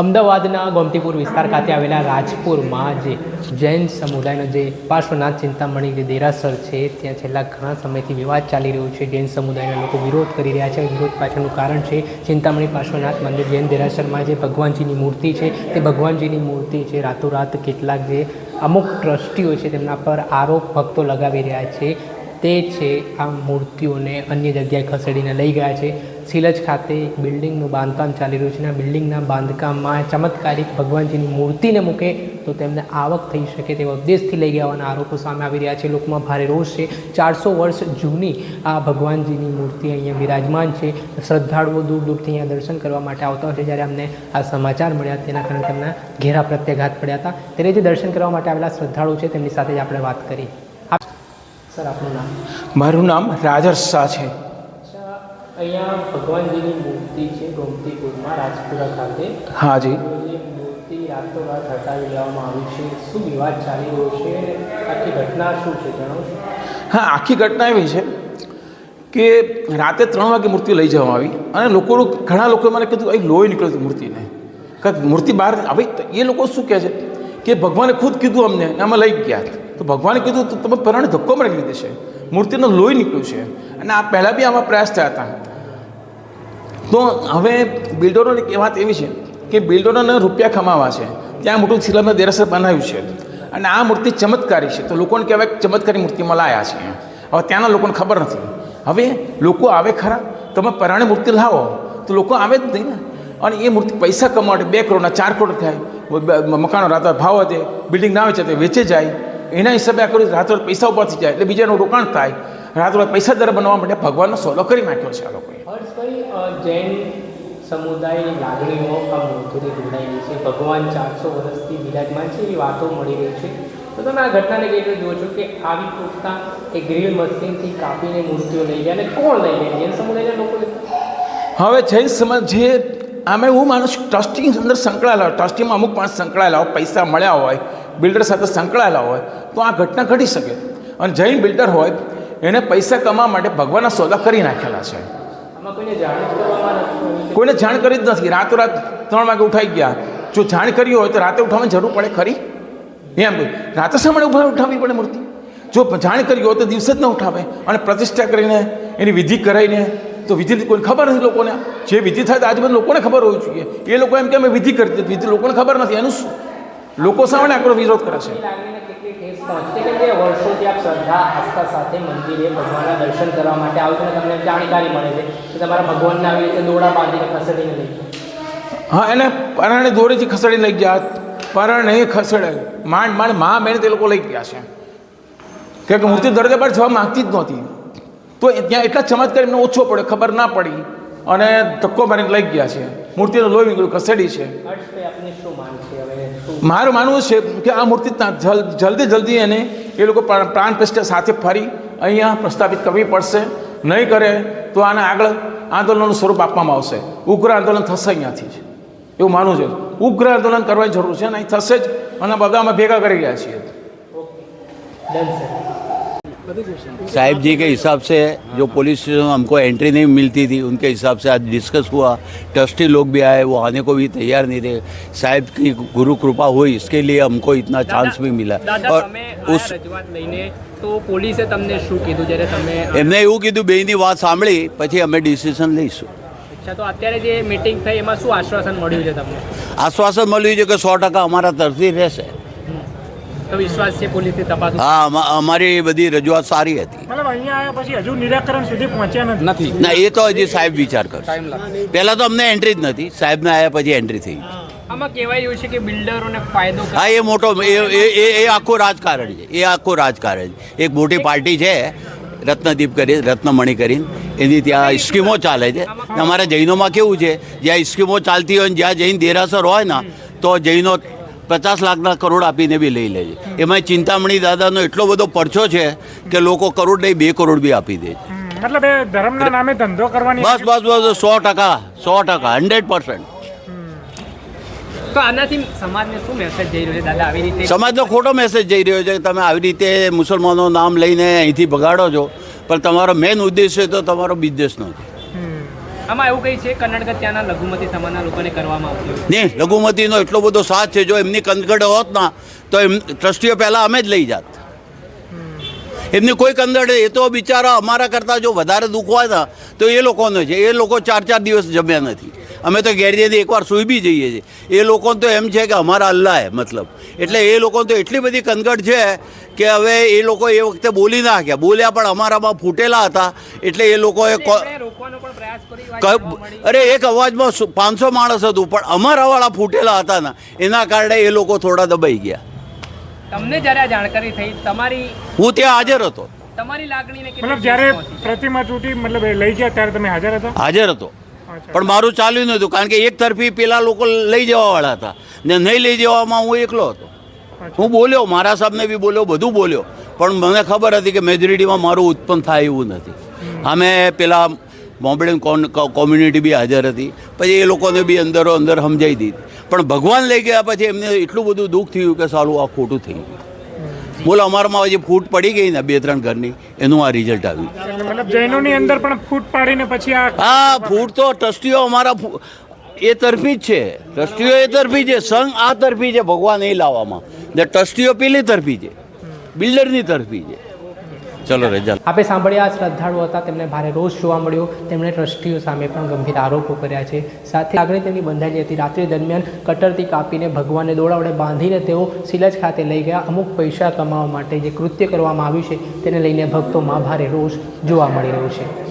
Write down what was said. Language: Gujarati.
અમદાવાદના ગોમતીપુર વિસ્તાર ખાતે આવેલા રાજપુરમાં જે જૈન સમુદાયનો જે પાર્શ્વનાથ ચિંતામણી જે દેરાસર છે, ત્યાં છેલ્લા ઘણા સમયથી વિવાદ ચાલી રહ્યો છે. જૈન સમુદાયના લોકો વિરોધ કરી રહ્યા છે. વિરોધ પાછળનું કારણ છે ચિંતામણી પાર્શ્વનાથ મંદિર. જૈન દેરાસરમાં જે ભગવાનજીની મૂર્તિ છે, તે ભગવાનજીની મૂર્તિ છે. રાતોરાત કેટલાક જે અમુક ટ્રસ્ટીઓ છે, તેમના પર આરોપ ભક્તો લગાવી રહ્યા છે. તે છે આ મૂર્તિઓને અન્ય જગ્યાએ ખસેડીને લઈ ગયા છે. સિલજ ખાતે એક બિલ્ડિંગનું બાંધકામ ચાલી રહ્યું છે અને આ બિલ્ડિંગના બાંધકામમાં ચમત્કારિક ભગવાનજીની મૂર્તિને મૂકે તો તેમને આવક થઈ શકે તેવા ઉદ્દેશથી લઈ ગયા આરોપો સામે આવી રહ્યા છે. લોકોમાં ભારે રોષ છે. ચારસો વર્ષ જૂની આ ભગવાનજીની મૂર્તિ અહીંયા બિરાજમાન છે. શ્રદ્ધાળુઓ દૂર દૂરથી અહીંયા દર્શન કરવા માટે આવતા હોય છે. જ્યારે અમને આ સમાચાર મળ્યા તેના કારણે તેમના ઘેરા પ્રત્યાઘાત પડ્યા હતા. ત્યારે જે દર્શન કરવા માટે આવેલા શ્રદ્ધાળુ છે તેમની સાથે જ આપણે વાત કરી. સર, આપનું નામ? મારું નામ રાજર્ષ શાહ છે. અહીંયા ભગવાનજીની મૂર્તિ છે ગોમતીપુરમાં રાજપુરા ખાતે. હાજી જી. જે મૂર્તિ રાતોરાત હટાવી લેવામાં આવી છે. શું વિવાદ ચાલી રહ્યો છે? આખી ઘટના શું છે જણાવશો હા આખી ઘટના એવી છે કે રાતે ત્રણ વાગે મૂર્તિ લઈ જવામાં આવી અને લોકો ઘણા લોકોએ મને કીધું અહીં લોહી નીકળ્યું હતું મૂર્તિને. કારણ મૂર્તિ બહાર હવે એ લોકો શું કહે છે? કે ભગવાને ખુદ કીધું અમને અમે લઈ ગયા. તો ભગવાને કીધું તો તમે પરાણે ધક્કો મારી લીધે છે. મૂર્તિનું લોહી નીકળ્યું છે. અને આ પહેલાં બી આવા પ્રયાસ થયા હતા. તો હવે બિલ્ડરોની એક વાત એવી છે કે બિલ્ડરોને રૂપિયા કમાવા છે. ત્યાં મોટું શિલામાં દેરાસર બનાવ્યું છે. અને આ મૂર્તિ ચમત્કારી છે. તો લોકોને કહેવાય ચમત્કારી મૂર્તિમાં લાયા છે. હવે ત્યાંના લોકોને ખબર નથી. હવે લોકો આવે ખરા. તમે પરાણે મૂર્તિ લાવો. તો લોકો આવે જ નહીં અને એ મૂર્તિ પૈસા કમાવા બે કરોડના ચાર કરોડ થાય. મકાનો રાતા ભાવ વધે. બિલ્ડિંગ ના વેચે તે વેચે જાય. એના હિસાબે આ કર્યું રાતોરાત પૈસા ઊભા થઈ જાય એટલે બીજાનું રોકાણ થાય. રાતોરાત પૈસા દર બનાવવા માટે ભગવાનનો સોદો કરી નાખ્યો છે આ લોકોએ. જૈન સમુદાયની લાગણીઓ આ મૂર્તિથી જોડાયેલી છે. ભગવાન ચારસો વર્ષથી બિરાજમાન છે એવી વાતો મળી રહી છે. તો તમે આ ઘટનાને કઈ રીતે જુઓ છો કે આવી પૂછતા એ ગ્રીલ મશીનથી કાપીને મૂર્તિઓ લઈ ગયા અને કોણ લઈ ગયા જૈન સમુદાયના લોકો હવે જૈન સમાજ જે આમે હું માનું છું ટ્રસ્ટી અંદર સંકળાયેલા હોય ટ્રસ્ટીમાં અમુક માણસ સંકળાયેલા હોય પૈસા મળ્યા હોય બિલ્ડર સાથે સંકળાયેલા હોય તો આ ઘટના ઘટી શકે. અને જૈન બિલ્ડર હોય એને પૈસા કમાવા માટે ભગવાનના સોદા કરી નાખેલા છે. કોઈને જાણ કરી જ નથી. રાતોરાત ત્રણ વાગે ઉઠાઈ ગયા. જો જાણ કરી હોય તો રાતે ઉઠાવવાની જરૂર પડે ખરી? એમ રાતે સામે ઊભા ઉઠાવવી પડે મૂર્તિ? જો જાણ કરી હોય તો દિવસે જ ન ઉઠાવે. અને પ્રતિષ્ઠા કરીને એની વિધિ કરાવીને તો વિધિ કોઈને ખબર નથી લોકોને. જે વિધિ થાય તો આજુબાજુ લોકોને ખબર હોવી જોઈએ. એ લોકો એમ કે અમે વિધિ કરી વિધિ લોકોને ખબર નથી. એનું શું? લોકો સામે આકરો વિરોધ કરે છે. હા, એને પરાણે દોરીથી ખસેડી લઈ ગયા, પરાણે ખસેડે માંડ માંડ, મા બેન તે લોકો લઈ ગયા છે. કે મૂર્તિ દર્દે પર જવા માંગતી જ નહોતી. તો ત્યાં એટલા ચમત્કાર એમને ઓછો પડે ખબર ના પડી અને ધક્કો મારીને લઈ ગયા છે. મૂર્તિનો લોહી નીકળ્યું ખસેડી છે. મારું માનવું છે કે આ મૂર્તિ જલ્દી જલ્દી એને એ લોકો પ્રા- પ્રાણ પ્રતિષ્ઠા સાથે ફરી અહીંયા પ્રસ્થાપિત કરવી પડશે. નહીં કરે તો આને આગળ આંદોલનનું સ્વરૂપ આપવામાં આવશે. ઉગ્ર આંદોલન થશે અહીંયાથી જ. એવું માનવું છે. ઉગ્ર આંદોલન કરવાની જરૂર છે અને અહીં થશે જ. અને બધા અમે ભેગા કરી રહ્યા છીએ. साहिब जी के हिसाब से जो पुलिस स्टेशन हमको एंट्री नहीं मिलती थी उनके हिसाब से आज डिस्कस हुआ ट्रस्टी लोग भी आए वो आने को भी तैयार नहीं थे साहिब की गुरु कृपा हुई इसके लिए हमको इतना चांस भी मिला દાદા और તમે उस આ રજૂઆત લઈને તો પોલીસે તમને શું કીધું જ્યારે તમે એમને એવું કીધું બેની વાત સાંભળી પછી અમે ડિસિઝન લઈશું અચ્છા તો અત્યારે જે મીટિંગ થઈ એમાં શું આશ્વાસન મળ્યું છે તમને આશ્વાસન મળ્યું છે કે સો ટકા અમારા તરફથી રહેશે તો વિશ્વાસ છે પોલીસની તપાસ? હા અમા- અમારી બધી રજૂઆત સારી હતી. મતલબ અહીંયા આવ્યા પછી હજુ નિરાકરણ સુધી પહોંચ્યા નથી. ના એ તો હજી સાહેબ વિચાર કરશે. પહેલાં તો અમને એન્ટ્રી જ નથી. સાહેબને આવ્યા પછી એન્ટ્રી થઈ આમાં કહેવાય છે કે બિલ્ડરોને ફાયદો હા એ મોટો એ એ- એ એ આખું રાજકારણ છે. એ આખું રાજકારણ છે. એક મોટી પાર્ટી છે રત્નદીપ કરી રત્નમણી કરીને. એની ત્યાં સ્કીમો ચાલે છે. અમારા જૈનોમાં કેવું છે? જ્યાં સ્કીમો ચાલતી હોય ને જ્યાં જૈન દેરાસર હોય ને તો જૈનો પચાસ લાખના કરોડ આપીને બી લઈ લે છે. એમાં ચિંતામણી દાદાનો એટલો બધો પડછો છે કે લોકો કરોડ નહીં બે કરોડ બી આપી દે છે. મતલબ એ ધર્મના નામે ધંધો કરવાની બસ બસ બસ સો ટકા સો ટકા હંડ્રેડ પર્સન્ટ તો આનાથી સમાજને શું મેસેજ જઈ રહ્યો છે દાદા? આવી રીતે સમાજનો ખોટો મેસેજ જઈ રહ્યો છે કે તમે આવી રીતે મુસલમાનો નામ લઈને અહીંથી બગાડો છો. પણ તમારો મેન ઉદ્દેશ્ય તો તમારો બિઝનેસનો છે. આમાં એવું કંઈ છે? કર્ણાટક ત્યાંના લઘુમતી સમાજના લોકોને કરવામાં આવતી નહીં લઘુમતીનો એટલો બધો સાથ છે જો એમની કંદગડ હોત ના તો એમ ટ્રસ્ટીઓ પહેલાં અમે જ લઈ જાત. એમની કોઈ કંદડ એ તો બિચારા અમારા કરતાં જો વધારે દુખવા હતા તો એ લોકોનો છે. એ લોકો ચાર ચાર દિવસ જમ્યા નથી. અમે તો ઘેર એકવાર સૂઈ બી જઈએ છીએ. એ લોકોને તો એમ છે કે અમારા અલ્લાહ હે મતલબ. એટલે એ લોકોને તો એટલી બધી કંદગઢ છે કે હવે એ લોકો એ વખતે બોલી નાખ્યા બોલ્યા પણ અમારામાં ફૂટેલા હતા. એટલે એ લોકોએ અરે એક અવાજમાં પાંચસો માણસ હતું પણ અમારાવાળા ફૂટેલા હતા ને એના કારણે એ લોકો થોડા દબાઈ ગયા. તમને જ્યારે આ જાણકારી થઈ તમારી હું ત્યાં હાજર હતો. તમારી લાગણીને મતલબ જ્યારે પ્રતિમા તૂટી મતલબ લઈ ગયા ત્યારે તમે હાજર હતા? હાજર હતો. પણ મારું ચાલ્યું નહોતું કારણ કે એક તરફી પેલા લોકો લઈ જવાવાળા હતા. ને નહીં લઈ જવામાં હું એકલો હતો. હું બોલ્યો મારા સાહેબને બી બોલ્યો બધું બોલ્યો. પણ મને ખબર હતી કે મેજોરિટીમાં મારું ઉત્પન્ન થાય એવું નથી. અમે પેલા મોમેડન કોમ્યુનિટી બી હાજર હતી. પછી એ લોકોને બી અંદરો અંદર સમજાવી દીધી. પણ ભગવાન લઈ ગયા પછી એમને એટલું બધું દુઃખ થયું કે સારું આ ખોટું થઈ ગયું. બોલો અમારામાં જે ફૂટ પડી ગઈ ને બે ત્રણ ઘરની એનું આ રિઝલ્ટ આવ્યું. મતલબ જૈનોની અંદર પણ ફૂટ પાડીને પછી હા ફૂડ તો ટ્રસ્ટીઓ અમારા એ તરફી જ છે. ટ્રસ્ટીઓ એ તરફી છે. સંઘ આ તરફી છે ભગવાન એ લાવવામાં. ને ટ્રસ્ટીઓ પેલી તરફી છે. બિલ્ડરની તરફી છે. ચલો રજા આપે સાંભળ્યા શ્રદ્ધાળુ હતા, તેમને ભારે રોષ જોવા મળ્યો. તેમણે ટ્રસ્ટીઓ સામે પણ ગંભીર આરોપો કર્યા છે. સાથે લાગણી તેમની બંધાયેલી હતી. રાત્રિ દરમિયાન કટરથી કાપીને ભગવાનને દોડાવડે બાંધીને તેઓ સિલજ ખાતે લઈ ગયા. અમુક પૈસા કમાવા માટે જે કૃત્ય કરવામાં આવ્યું છે, તેને લઈને ભક્તોમાં ભારે રોષ જોવા મળી રહ્યો છે.